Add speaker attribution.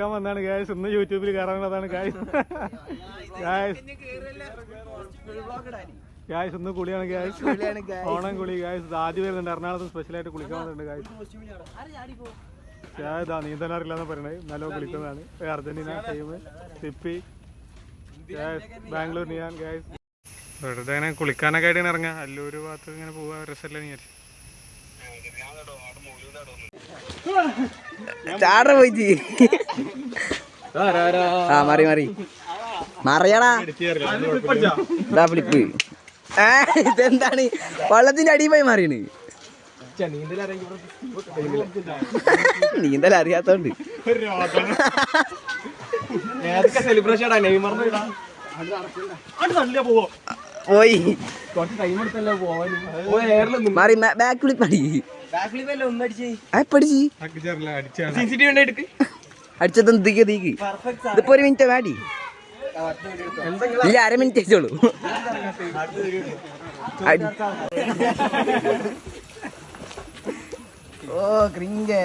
Speaker 1: കുളിക്കാൻ വന്നാണ് ഗായ്സ് ഇന്ന് യൂട്യൂബിൽ കയറാനുള്ളതാണ് ഗായ്സ് ഗായ്സ് ഗായ്സ് ഇന്ന് കുളിയാണ് ഗായ്സ് ഓണം കുളി ഗായ്സ് ആദ്യം വരുന്നുണ്ട്. എറണാകുളത്ത് സ്പെഷ്യലായിട്ട് കുളിക്കാൻ വന്നിട്ടുണ്ട് ഗായ്സ് ഇതാ നീന്തൽ അറിയില്ലെന്ന് പറയണത് നല്ല കുളിക്കുന്നതാണ്. അർജന്റീന ടീം സിപ്പി. ഗായ്സ് ബാംഗ്ലൂർ നിയാൻ ഗായ്സ് വെറുതെ കുളിക്കാനൊക്കെ ആയിട്ട് ഇറങ്ങാം അല്ലൂര് ഭാഗത്ത് ഇങ്ങനെ പോവാ രസമല്ല നീ
Speaker 2: ചാട പോയി ആ മാറി മാറി. മറിയടാ. ഇതാ ഫ്ലിപ്പ് ഏ ഇതെന്താണ്? വള്ളത്തിന്റെ അടിയിൽ പോയി മാറിയാണ്. നീന്തൽ അറിയാത്തോണ്ട്.
Speaker 3: സെലിബ്രേഷൻ
Speaker 2: പോയി. മാറി ബാക്ക് ഫ്ലിപ്പ് അടി. അടിച്ചത് തീക്ക് തീക്ക്. ഇതിപ്പോ ഒരു മിനിറ്റ് വേടി ഇല്ല അര മിനിറ്റ് വെച്ചോളൂ ഓ ക്രിഞ്ചേ